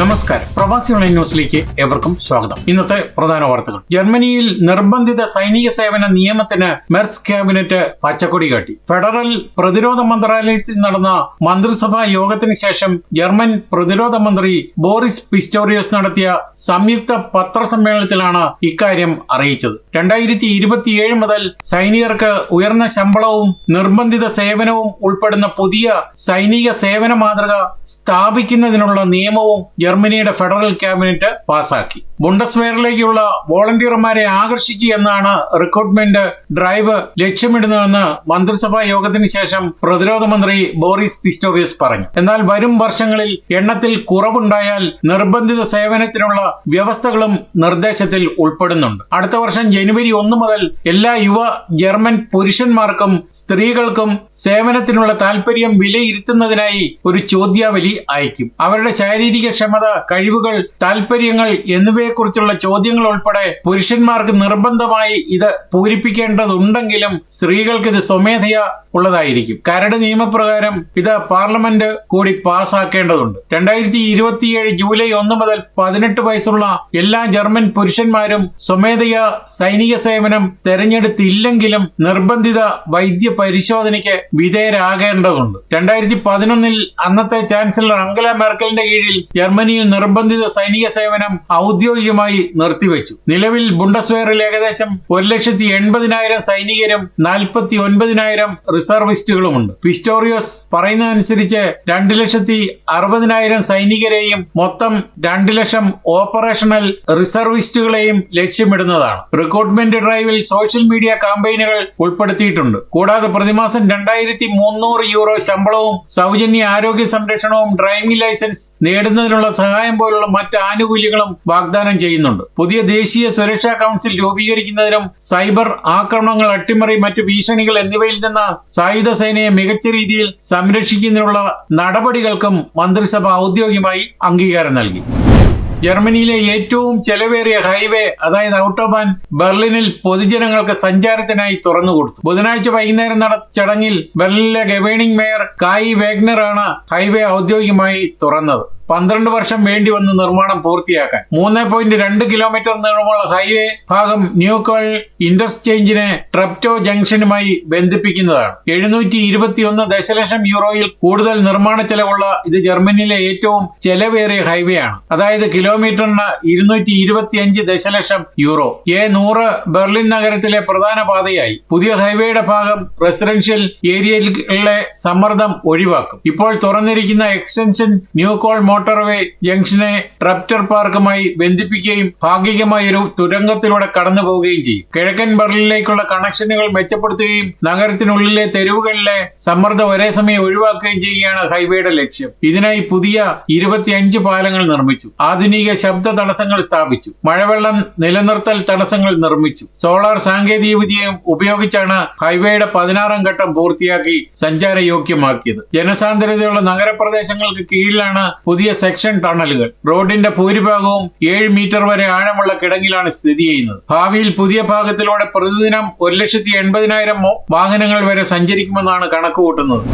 നമസ്കാരം. പ്രവാസി ഓൺലൈൻ ന്യൂസിലേക്ക് ഏവർക്കും സ്വാഗതം. ഇന്നത്തെ പ്രധാന വാർത്തകൾ. ജർമ്മനിയിൽ നിർബന്ധിത സൈനിക സേവന നിയമത്തിന് മെർസ് ക്യാബിനറ്റ് പച്ചക്കൊടി കാട്ടി. ഫെഡറൽ പ്രതിരോധ മന്ത്രാലയത്തിൽ നടന്ന മന്ത്രിസഭാ യോഗത്തിന് ശേഷം ജർമ്മൻ പ്രതിരോധ മന്ത്രി ബോറിസ് പിസ്റ്റോറിയസ് നടത്തിയ സംയുക്ത പത്രസമ്മേളനത്തിലാണ് ഇക്കാര്യം അറിയിച്ചത്. രണ്ടായിരത്തി ഇരുപത്തിയേഴ് മുതൽ സൈനികർക്ക് ഉയർന്ന ശമ്പളവും നിർബന്ധിത സേവനവും ഉൾപ്പെടുന്ന പുതിയ സൈനിക സേവന മാതൃക സ്ഥാപിക്കുന്നതിനുള്ള നിയമവും ജർമ്മനിയുടെ ഫെഡറൽ ക്യാബിനറ്റ് പാസാക്കി. ബുണ്ടസ്വെയറിലേക്കുള്ള വോളണ്ടിയർമാരെ ആകർഷിക്കുക എന്നാണ് റിക്രൂട്ട്മെന്റ് ഡ്രൈവ് ലക്ഷ്യമിടുന്നതെന്ന് മന്ത്രിസഭാ യോഗത്തിന് ശേഷം പ്രതിരോധ മന്ത്രി ബോറിസ് പിസ്റ്റോറിയസ് പറഞ്ഞു. എന്നാൽ വരും വർഷങ്ങളിൽ എണ്ണത്തിൽ കുറവുണ്ടായാൽ നിർബന്ധിത സേവനത്തിനുള്ള വ്യവസ്ഥകളും നിർദ്ദേശത്തിൽ ഉൾപ്പെടുന്നുണ്ട്. അടുത്ത വർഷം ജനുവരി ഒന്ന് മുതൽ എല്ലാ യുവ ജർമ്മൻ പുരുഷന്മാർക്കും സ്ത്രീകൾക്കും സേവനത്തിനുള്ള താൽപര്യം വിലയിരുത്തുന്നതിനായി ഒരു ചോദ്യാവലി അയക്കും. അവരുടെ ശാരീരിക ക്ഷമത കഴിവുകൾ താൽപര്യങ്ങൾ എന്നിവയെക്കുറിച്ചുള്ള ചോദ്യങ്ങൾ ഉൾപ്പെടെ പുരുഷന്മാർക്ക് നിർബന്ധമായി ഇത് പൂരിപ്പിക്കേണ്ടതുണ്ടെങ്കിലും സ്ത്രീകൾക്ക് ഇത് സ്വമേധയാ ഉള്ളതായിരിക്കും. കരട് നിയമപ്രകാരം ഇത് പാർലമെന്റ് കൂടി പാസ്സാക്കേണ്ടതുണ്ട് രണ്ടായിരത്തി ഇരുപത്തിയേഴ് ജൂലൈ ഒന്ന് മുതൽ പതിനെട്ട് വയസ്സുള്ള എല്ലാ ജർമ്മൻ പുരുഷന്മാരും സ്വമേധയാ സൈനിക സേവനം തെരഞ്ഞെടുത്തില്ലെങ്കിലും നിർബന്ധിത വൈദ്യ പരിശോധനയ്ക്ക് വിധേയരാകേണ്ടതുണ്ട്. രണ്ടായിരത്തി പതിനൊന്നിൽ അന്നത്തെ ചാൻസലർ അങ്കല മെർക്കലിന്റെ കീഴിൽ ജർമ്മനിയിൽ നിർബന്ധിത സൈനിക സേവനം ഔദ്യോഗികമായി നിർത്തിവെച്ചു. നിലവിൽ ബുണ്ടസ്വേറിൽ ഏകദേശം ഒരു ലക്ഷത്തി എൺപതിനായിരം സൈനികരും നാൽപ്പത്തി ഒൻപതിനായിരം റിസർവിസ്റ്റുകളുമുണ്ട്. പിസ്റ്റോറിയോസ് പറയുന്നതനുസരിച്ച് രണ്ട് ലക്ഷത്തി അറുപതിനായിരം സൈനികരെയും മൊത്തം രണ്ട് ലക്ഷം ഓപ്പറേഷണൽ റിസർവിസ്റ്റുകളെയും ലക്ഷ്യമിടുന്നതാണ്. റിക്രൂട്ട്മെന്റ് ഡ്രൈവിൽ സോഷ്യൽ മീഡിയ കാമ്പയിനുകൾ ഉൾപ്പെടുത്തിയിട്ടുണ്ട്. കൂടാതെ പ്രതിമാസം രണ്ടായിരത്തി മുന്നൂറ് യൂറോ ശമ്പളവും സൗജന്യ ആരോഗ്യ സംരക്ഷണവും ഡ്രൈവിംഗ് ലൈസൻസ് നേടുന്നതിനുള്ള സഹായം പോലുള്ള മറ്റ് ആനുകൂല്യങ്ങളും വാഗ്ദാനം ചെയ്യുന്നുണ്ട്. പുതിയ ദേശീയ സുരക്ഷാ കൗൺസിൽ രൂപീകരിക്കുന്നതിനും സൈബർ ആക്രമണങ്ങൾ അട്ടിമറി മറ്റ് ഭീഷണികൾ എന്നിവയിൽ നിന്ന് സായുധ സേനയെ മികച്ച രീതിയിൽ സംരക്ഷിക്കുന്നതിനുള്ള നടപടികൾക്കും മന്ത്രിസഭ ഔദ്യോഗികമായി അംഗീകാരം നൽകി. ജർമ്മനിയിലെ ഏറ്റവും ചെലവേറിയ ഹൈവേ അതായത് ഔട്ടോബാൻ ബെർലിനിൽ പൊതുജനങ്ങൾക്ക് സഞ്ചാരത്തിനായി തുറന്നുകൊടുത്തു ബുധനാഴ്ച വൈകുന്നേരം നട ചടങ്ങിൽ ബെർലിനിലെ ഗവേണിംഗ് മേയർ കായി വേഗ്നറാണ് ഹൈവേ ഔദ്യോഗികമായി തുറന്നത്. പന്ത്രണ്ട് വർഷം വേണ്ടി വന്ന് നിർമ്മാണം പൂർത്തിയാക്കാൻ. മൂന്ന് പോയിന്റ് രണ്ട് കിലോമീറ്റർ നീളമുള്ള ഹൈവേ ഭാഗം ന്യൂക്കോൾ ഇന്റർചേഞ്ചിനെ ട്രപ്റ്റോ ജംഗ്ഷനുമായി ബന്ധിപ്പിക്കുന്നതാണ്. എഴുന്നൂറ്റി ഇരുപത്തിയൊന്ന് ദശലക്ഷം യൂറോയിൽ കൂടുതൽ നിർമ്മാണ ചെലവുള്ള ഇത് ജർമ്മനിയിലെ ഏറ്റവും ചെലവേറിയ ഹൈവേ ആണ് അതായത് കിലോമീറ്ററിന് ഇരുന്നൂറ്റി ദശലക്ഷം യൂറോ. എ നൂറ് ബെർലിൻ നഗരത്തിലെ പ്രധാന പാതയായി. പുതിയ ഹൈവേയുടെ ഭാഗം റെസിഡൻഷ്യൽ ഏരിയകളിലെ സമ്മർദ്ദം ഒഴിവാക്കും. ഇപ്പോൾ തുറന്നിരിക്കുന്ന എക്സ്റ്റൻഷൻ ന്യൂകോൾ മോട്ടോർവേ ജംഗ്ഷനെ ട്രപ്റ്റർ പാർക്കുമായി ബന്ധിപ്പിക്കുകയും ഭാഗികമായി ഒരു തുരങ്കത്തിലൂടെ കടന്നു പോവുകയും ചെയ്യും. കിഴക്കൻ ബർലിലേക്കുള്ള കണക്ഷനുകൾ മെച്ചപ്പെടുത്തുകയും നഗരത്തിനുള്ളിലെ തെരുവുകളിലെ സമ്മർദ്ദം ഒരേ സമയം ഒഴിവാക്കുകയും ചെയ്യുകയാണ് ഹൈവേയുടെ ലക്ഷ്യം. ഇതിനായി പുതിയ ഇരുപത്തിയഞ്ച് പാലങ്ങൾ നിർമ്മിച്ചു. ആധുനിക ശബ്ദ തടസ്സങ്ങൾ സ്ഥാപിച്ചു. മഴവെള്ളം നിലനിർത്തൽ തടസ്സങ്ങൾ നിർമ്മിച്ചു. സോളാർ സാങ്കേതിക വിദ്യയും ഉപയോഗിച്ചാണ് ഹൈവേയുടെ പതിനാറാം ഘട്ടം പൂർത്തിയാക്കി സഞ്ചാരയോഗ്യമാക്കിയത്. ജനസാന്ദ്രതയുള്ള നഗരപ്രദേശങ്ങൾക്ക് കീഴിലാണ് പുതിയ സെക്ഷൻ ടണലുകൾ. റോഡിന്റെ ഭൂരിഭാഗവും ഏഴ് മീറ്റർ വരെ ആഴമുള്ള കിടങ്ങിലാണ് സ്ഥിതി ചെയ്യുന്നത്. ഭാവിയിൽ പുതിയ ഭാഗത്തിലൂടെ പ്രതിദിനം ഒരു ലക്ഷത്തി എൺപതിനായിരം വാഹനങ്ങൾ വരെ സഞ്ചരിക്കുമെന്നാണ് കണക്കുകൂട്ടുന്നത്.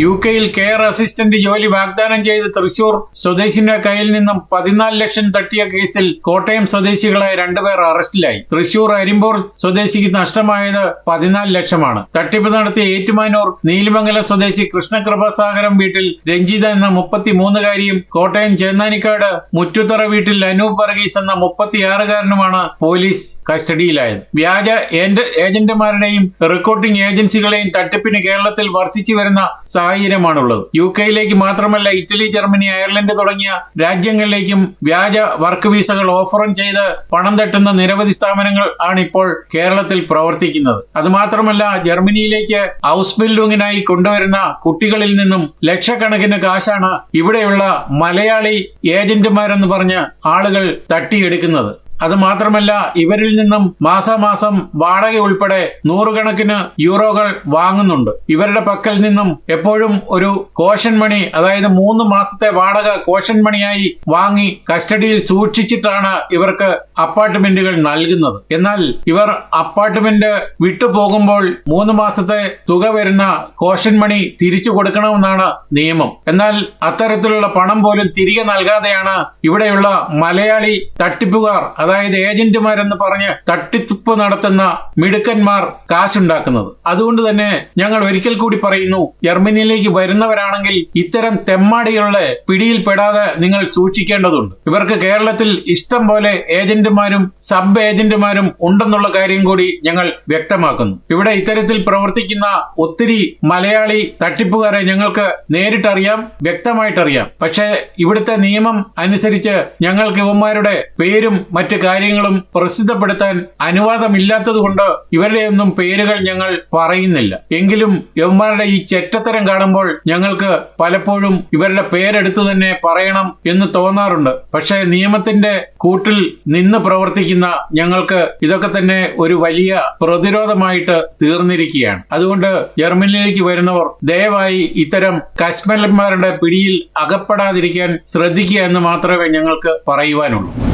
യു കെയിൽ കെയർ അസിസ്റ്റന്റ് ജോലി വാഗ്ദാനം ചെയ്ത് തൃശൂർ സ്വദേശിന്റെ കയ്യിൽ നിന്നും പതിനാല് ലക്ഷം തട്ടിയ കേസിൽ കോട്ടയം സ്വദേശികളായ രണ്ടുപേർ അറസ്റ്റിലായി. തൃശൂർ അരിമ്പൂർ സ്വദേശിക്ക് നഷ്ടമായത് പതിനാല് ലക്ഷമാണ്. തട്ടിപ്പ് നടത്തിയ ഏറ്റുമാനൂർ നീലിമംഗലം സ്വദേശി കൃഷ്ണകൃപാസാഗരം വീട്ടിൽ രഞ്ജിത എന്ന മുപ്പത്തിമൂന്നുകാരിയും കോട്ടയം ചേന്നാനിക്കാട് മുറ്റുത്തറ വീട്ടിൽ അനൂപ് വർഗീസ് എന്ന മുപ്പത്തിയാറുകാരനുമാണ് പോലീസ് കസ്റ്റഡിയിലായത്. വ്യാജ ഏജന്റ്- ഏജന്റുമാരുടെയും റിക്രൂട്ടിംഗ് ഏജൻസികളെയും തട്ടിപ്പിന് കേരളത്തിൽ വർദ്ധിച്ചു വരുന്ന സാഹചര്യമാണുള്ളത്. യു കെയിലേക്ക് മാത്രമല്ല ഇറ്റലി ജർമ്മനി അയർലൻഡ് തുടങ്ങിയ രാജ്യങ്ങളിലേക്കും വ്യാജ വർക്ക് വീസകൾ ഓഫറും ചെയ്ത് പണം തട്ടുന്ന നിരവധി സ്ഥാപനങ്ങൾ ആണ് ഇപ്പോൾ കേരളത്തിൽ പ്രവർത്തിക്കുന്നത്. അതുമാത്രമല്ല ജർമ്മനിയിലേക്ക് ഹൗസ് ബിൽഡിങ്ങിനായി കൊണ്ടുവരുന്ന കുട്ടികളിൽ നിന്നും ലക്ഷക്കണക്കിന് കാശാണ് ഇവിടെയുള്ള മലയാളി ഏജന്റുമാരെന്ന് പറഞ്ഞ് ആളുകൾ തട്ടിയെടുക്കുന്നത്. അത് മാത്രമല്ല ഇവരിൽ നിന്നും മാസാമാസം വാടക ഉൾപ്പെടെ നൂറുകണക്കിന് യൂറോകൾ വാങ്ങുന്നുണ്ട്. ഇവരുടെ പക്കൽ നിന്നും എപ്പോഴും ഒരു കോഷൻ മണി അതായത് മൂന്ന് മാസത്തെ വാടക കോഷൻ മണിയായി വാങ്ങി കസ്റ്റഡിയിൽ സൂക്ഷിച്ചിട്ടാണ് ഇവർക്ക് അപ്പാർട്ട്മെന്റുകൾ നൽകുന്നത്. എന്നാൽ ഇവർ അപ്പാർട്ട്മെന്റ് വിട്ടു പോകുമ്പോൾ മൂന്ന് മാസത്തെ തുക വരുന്ന കോഷൻ മണി തിരിച്ചു കൊടുക്കണമെന്നാണ് നിയമം. എന്നാൽ അത്തരത്തിലുള്ള പണം പോലും തിരികെ നൽകാതെയാണ് ഇവിടെയുള്ള മലയാളി തട്ടിപ്പുകാർ അതായത് ഏജന്റുമാരെന്ന് പറഞ്ഞ് തട്ടിത്തുപ്പ് നടത്തുന്ന മിടുക്കന്മാർ കാശുണ്ടാക്കുന്നത്. അതുകൊണ്ട് തന്നെ ഞങ്ങൾ ഒരിക്കൽ കൂടി പറയുന്നു ജർമ്മനിയിലേക്ക് വരുന്നവരാണെങ്കിൽ ഇത്തരം തെമ്മാടികളുടെ പിടിയിൽപ്പെടാതെ നിങ്ങൾ സൂക്ഷിക്കേണ്ടതുണ്ട്. ഇവർക്ക് കേരളത്തിൽ ഇഷ്ടം പോലെ ഏജന്റുമാരും സബ് ഏജന്റുമാരും ഉണ്ടെന്നുള്ള കാര്യം കൂടി ഞങ്ങൾ വ്യക്തമാക്കുന്നു. ഇവിടെ ഇത്തരത്തിൽ പ്രവർത്തിക്കുന്ന ഒത്തിരി മലയാളി തട്ടിപ്പുകാരെ ഞങ്ങൾക്ക് നേരിട്ടറിയാം വ്യക്തമായിട്ടറിയാം. പക്ഷേ ഇവിടുത്തെ നിയമം അനുസരിച്ച് ഞങ്ങൾക്ക് ഇവന്മാരുടെ പേരും മറ്റു കാര്യങ്ങളും പ്രസിദ്ധപ്പെടുത്താൻ അനുവാദമില്ലാത്തത് കൊണ്ട് ഇവരുടെ ഒന്നും പേരുകൾ ഞങ്ങൾ പറയുന്നില്ല. എങ്കിലും യവന്മാരുടെ ഈ ചെറ്റത്തരം കാണുമ്പോൾ ഞങ്ങൾക്ക് പലപ്പോഴും ഇവരുടെ പേരെടുത്ത് തന്നെ പറയണം എന്ന് തോന്നാറുണ്ട്. പക്ഷേ നിയമത്തിന്റെ കൂട്ടിൽ നിന്ന് പ്രവർത്തിക്കുന്ന ഞങ്ങൾക്ക് ഇതൊക്കെ തന്നെ ഒരു വലിയ പ്രതിരോധമായിട്ട് തീർന്നിരിക്കുകയാണ്. അതുകൊണ്ട് ജർമ്മനിയിലേക്ക് വരുന്നവർ ദയവായി ഇത്തരം കശ്മലന്മാരുടെ പിടിയിൽ അകപ്പെടാതിരിക്കാൻ ശ്രദ്ധിക്കുക എന്ന് മാത്രമേ ഞങ്ങൾക്ക് പറയുവാനുള്ളൂ.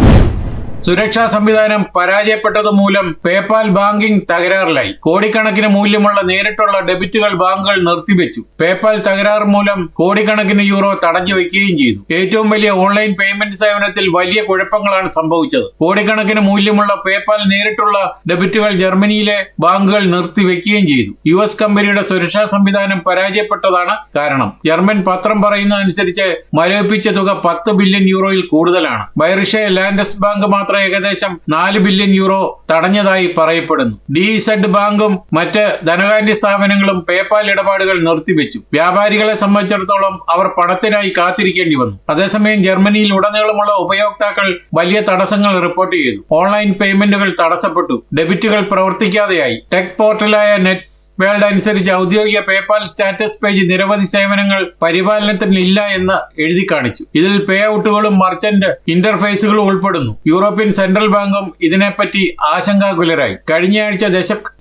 സുരക്ഷാ സംവിധാനം പരാജയപ്പെട്ടത് മൂലം പേപ്പാൽ ബാങ്കിംഗ് തകരാറിലായി. കോടിക്കണക്കിന് മൂല്യമുള്ള നേരിട്ടുള്ള ഡെബിറ്റുകൾ ബാങ്കുകൾ നിർത്തിവെച്ചു. പേപ്പാൽ തകരാർ മൂലം കോടിക്കണക്കിന് യൂറോ തടഞ്ഞു വയ്ക്കുകയും ചെയ്തു. ഏറ്റവും വലിയ ഓൺലൈൻ പേയ്മെന്റ് സേവനത്തിൽ വലിയ കുഴപ്പങ്ങളാണ് സംഭവിച്ചത്. കോടിക്കണക്കിന് മൂല്യമുള്ള പേപ്പാൽ നേരിട്ടുള്ള ഡെബിറ്റുകൾ ജർമ്മനിയിലെ ബാങ്കുകൾ നിർത്തിവെക്കുകയും ചെയ്തു. യു എസ് കമ്പനിയുടെ സുരക്ഷാ സംവിധാനം പരാജയപ്പെട്ടതാണ് കാരണം. ജർമ്മൻ പത്രം പറയുന്ന അനുസരിച്ച് മരവിപ്പിച്ച തുക പത്ത് ബില്യൺ യൂറോയിൽ കൂടുതലാണ്. ബൈറിഷെ ലാൻഡസ് ബാങ്ക് മാത്രം ഏകദേശം നാല് ബില്യൺ യൂറോ തടഞ്ഞതായി പറയപ്പെടുന്നു. ഡി സെഡ് ബാങ്കും മറ്റ് ധനകാര്യ സ്ഥാപനങ്ങളും പേപ്പാൽ ഇടപാടുകൾ നിർത്തിവെച്ചു. വ്യാപാരികളെ സംബന്ധിച്ചിടത്തോളം അവർ പണത്തിനായി കാത്തിരിക്കേണ്ടി വന്നു. അതേസമയം ജർമ്മനിയിൽ ഉടനീളമുള്ള ഉപയോക്താക്കൾ വലിയ തടസ്സങ്ങൾ റിപ്പോർട്ട് ചെയ്തു. ഓൺലൈൻ പേയ്മെന്റുകൾ തടസ്സപ്പെട്ടു. ഡെബിറ്റുകൾ പ്രവർത്തിക്കാതെയായി. ടെക് പോർട്ടലായ നെറ്റ്സ് വേൾഡ് അനുസരിച്ച് ഔദ്യോഗിക പേപ്പാൽ സ്റ്റാറ്റസ് പേജ് നിരവധി സേവനങ്ങൾ പരിപാലനത്തിനില്ല എന്ന് എഴുതി കാണിച്ചു ഇതിൽ പേ ഔട്ടുകളും മർച്ചന്റ് ഇന്റർഫേസുകളും ഉൾപ്പെടുന്നു. യൂറോപ്യൻ സെൻട്രൽ ബാങ്കും ഇതിനെപ്പറ്റി ആശങ്കാകുലരായി. കഴിഞ്ഞയാഴ്ച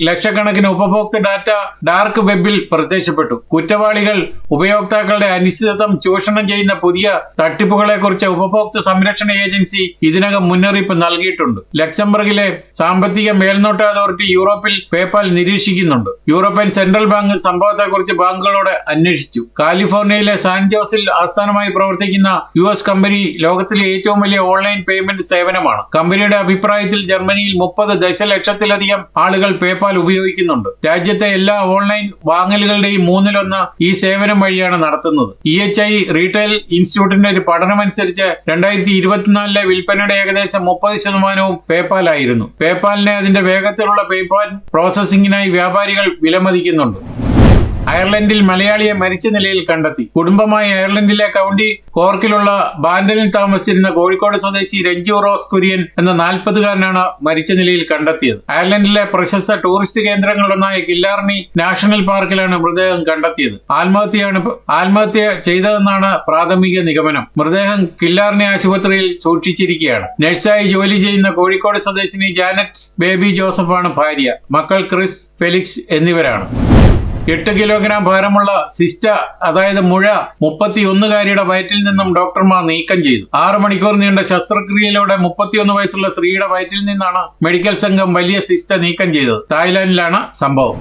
ലക്ഷക്കണക്കിന് ഉപഭോക്തൃ ഡാറ്റ ഡാർക്ക് വെബിൽ പ്രത്യക്ഷപ്പെട്ടു. കുറ്റവാളികൾ ഉപയോക്താക്കളുടെ അനിശ്ചിതത്വം ചൂഷണം ചെയ്യുന്ന പുതിയ തട്ടിപ്പുകളെക്കുറിച്ച് ഉപഭോക്തൃ സംരക്ഷണ ഏജൻസി ഇതിനകം മുന്നറിയിപ്പ് നൽകിയിട്ടുണ്ട്. ലക്സംബർഗിലെ സാമ്പത്തിക മേൽനോട്ട അതോറിറ്റി യൂറോപ്പിൽ പേപ്പാൽ നിരീക്ഷിക്കുന്നുണ്ട്. യൂറോപ്യൻ സെൻട്രൽ ബാങ്ക് സംഭവത്തെക്കുറിച്ച് ബാങ്കുകളോട് അന്വേഷിച്ചു. കാലിഫോർണിയയിലെ സാൻ ജോസിൽ ആസ്ഥാനമായി പ്രവർത്തിക്കുന്ന യു എസ് കമ്പനി ലോകത്തിലെ ഏറ്റവും വലിയ ഓൺലൈൻ പേയ്മെന്റ് സേവനമാണ്. കമ്പനിയുടെ അഭിപ്രായത്തിൽ ജർമ്മനിയിൽ മുപ്പത് ദശലക്ഷത്തിലധികം ആളുകൾ പേപ്പാൽ ഉപയോഗിക്കുന്നുണ്ട്. രാജ്യത്തെ എല്ലാ ഓൺലൈൻ വാങ്ങലുകളുടെയും മൂന്നിലൊന്ന് ഈ സേവനം വഴിയാണ് നടത്തുന്നത്. ഇ എച്ച് ഐ റീറ്റെയിൽ ഇൻസ്റ്റിറ്റ്യൂട്ടിന്റെ ഒരു പഠനമനുസരിച്ച് രണ്ടായിരത്തി ഇരുപത്തിനാലിലെ വിൽപ്പനയുടെ ഏകദേശം മുപ്പത് ശതമാനവും പേപ്പാലായിരുന്നു. പേപ്പാലിനെ അതിന്റെ വേഗത്തിലുള്ള പേപ്പാൽ പ്രോസസ്സിംഗിനായി വ്യാപാരികൾ വിലമതിക്കുന്നുണ്ട്. അയർലൻഡിൽ മലയാളിയെ മരിച്ച നിലയിൽ കണ്ടെത്തി. കുടുംബമായി അയർലൻഡിലെ കൗണ്ടി കോർക്കിലുള്ള ബാൻഡലിൽ താമസിച്ചിരുന്ന കോഴിക്കോട് സ്വദേശി രഞ്ജു റോസ് കുര്യൻ എന്ന നാൽപ്പതുകാരനാണ് മരിച്ച നിലയിൽ കണ്ടെത്തിയത്. അയർലൻഡിലെ പ്രശസ്ത ടൂറിസ്റ്റ് കേന്ദ്രങ്ങളിലൊന്നായ കില്ലാർണി നാഷണൽ പാർക്കിലാണ് മൃതദേഹം കണ്ടെത്തിയത്. ആത്മഹത്യയാണ് ആത്മഹത്യ ചെയ്തതെന്നാണ് പ്രാഥമിക നിഗമനം. മൃതദേഹം കില്ലാർണി ആശുപത്രിയിൽ സൂക്ഷിച്ചിരിക്കുകയാണ്. നഴ്സായി ജോലി ചെയ്യുന്ന കോഴിക്കോട് സ്വദേശിനി ജാനറ്റ് ബേബി ജോസഫാണ് ഭാര്യ. മക്കൾ ക്രിസ് ഫെലിക്സ് എന്നിവരാണ്. എട്ട് കിലോഗ്രാം ഭാരമുള്ള സിസ്റ്റ അതായത് മുഴ മുപ്പത്തിയൊന്നുകാരിയുടെ വയറ്റിൽ നിന്നും ഡോക്ടർമാർ നീക്കം ചെയ്തു. ആറ് മണിക്കൂർ നീണ്ട ശസ്ത്രക്രിയയിലൂടെ മുപ്പത്തിയൊന്ന് വയസ്സുള്ള സ്ത്രീയുടെ വയറ്റിൽ നിന്നാണ് മെഡിക്കൽ സംഘം വലിയ സിസ്റ്റ നീക്കം ചെയ്തത്. തായ്ലാന്റിലാണ് സംഭവം.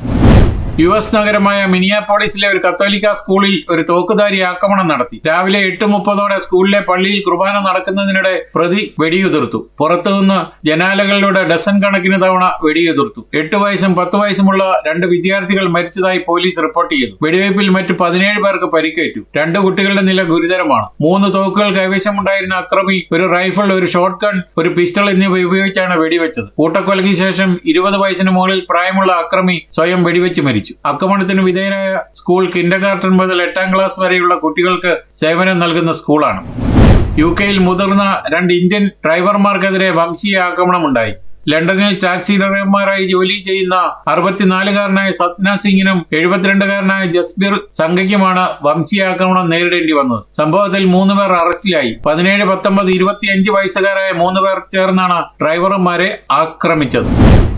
യു എസ് നഗരമായ മിനിയാപോളിസിലെ ഒരു കത്തോലിക്ക സ്കൂളിൽ ഒരു തോക്കുധാരി ആക്രമണം നടത്തി. രാവിലെ എട്ട് മുപ്പതോടെ സ്കൂളിലെ പള്ളിയിൽ കുർബാന നടക്കുന്നതിനിടെ പ്രതി വെടിയുതിർത്തു. പുറത്തുനിന്ന് ജനാലകളിലൂടെ ഡസൻ കണക്കിന് തവണ വെടിയുതിർത്തു. എട്ട് വയസ്സും പത്ത് വയസ്സുമുള്ള രണ്ട് വിദ്യാർത്ഥികൾ മരിച്ചതായി പോലീസ് റിപ്പോർട്ട് ചെയ്തു. വെടിവയ്പിൽ മറ്റ് പതിനേഴ് പേർക്ക് പരിക്കേറ്റു. രണ്ട് കുട്ടികളുടെ നില ഗുരുതരമാണ്. മൂന്ന് തോക്കുകൾ കൈവശമുണ്ടായിരുന്ന അക്രമി ഒരു റൈഫിൾ ഒരു ഷോട്ട് ഗൺ ഒരു പിസ്റ്റൾ എന്നിവ ഉപയോഗിച്ചാണ് വെടിവെച്ചത്. കൂട്ടക്കൊലയ്ക്ക് ശേഷം ഇരുപത് വയസ്സിന് മുകളിൽ പ്രായമുള്ള അക്രമി സ്വയം വെടിവെച്ച് മരിച്ചു. ആക്രമണത്തിന് വിധേയരായ സ്കൂൾ കിൻഡർ ഗാർട്ടൻ മുതൽ എട്ടാം ക്ലാസ് വരെയുള്ള കുട്ടികൾക്ക് സേവനം നൽകുന്ന സ്കൂളാണ്. യു കെയിൽ മുതിർന്ന രണ്ട് ഇന്ത്യൻ ഡ്രൈവർമാർക്കെതിരെ വംശീയ ആക്രമണമുണ്ടായി. ലണ്ടനിൽ ടാക്സി ഡ്രൈവർമാരായി ജോലി ചെയ്യുന്ന അറുപത്തിനാലുകാരനായ സത്ന സിംഗിനും എഴുപത്തിരണ്ടുകാരനായ ജസ്ബീർ സംഘയ്ക്കുമാണ് വംശീയാക്രമണം നേരിടേണ്ടി വന്നത്. സംഭവത്തിൽ മൂന്ന് പേർ അറസ്റ്റിലായി. പതിനേഴ് പത്തൊമ്പത് ഇരുപത്തിയഞ്ച് വയസ്സുകാരായ മൂന്ന് പേർ ചേർന്നാണ് ഡ്രൈവർമാരെ ആക്രമിച്ചത്.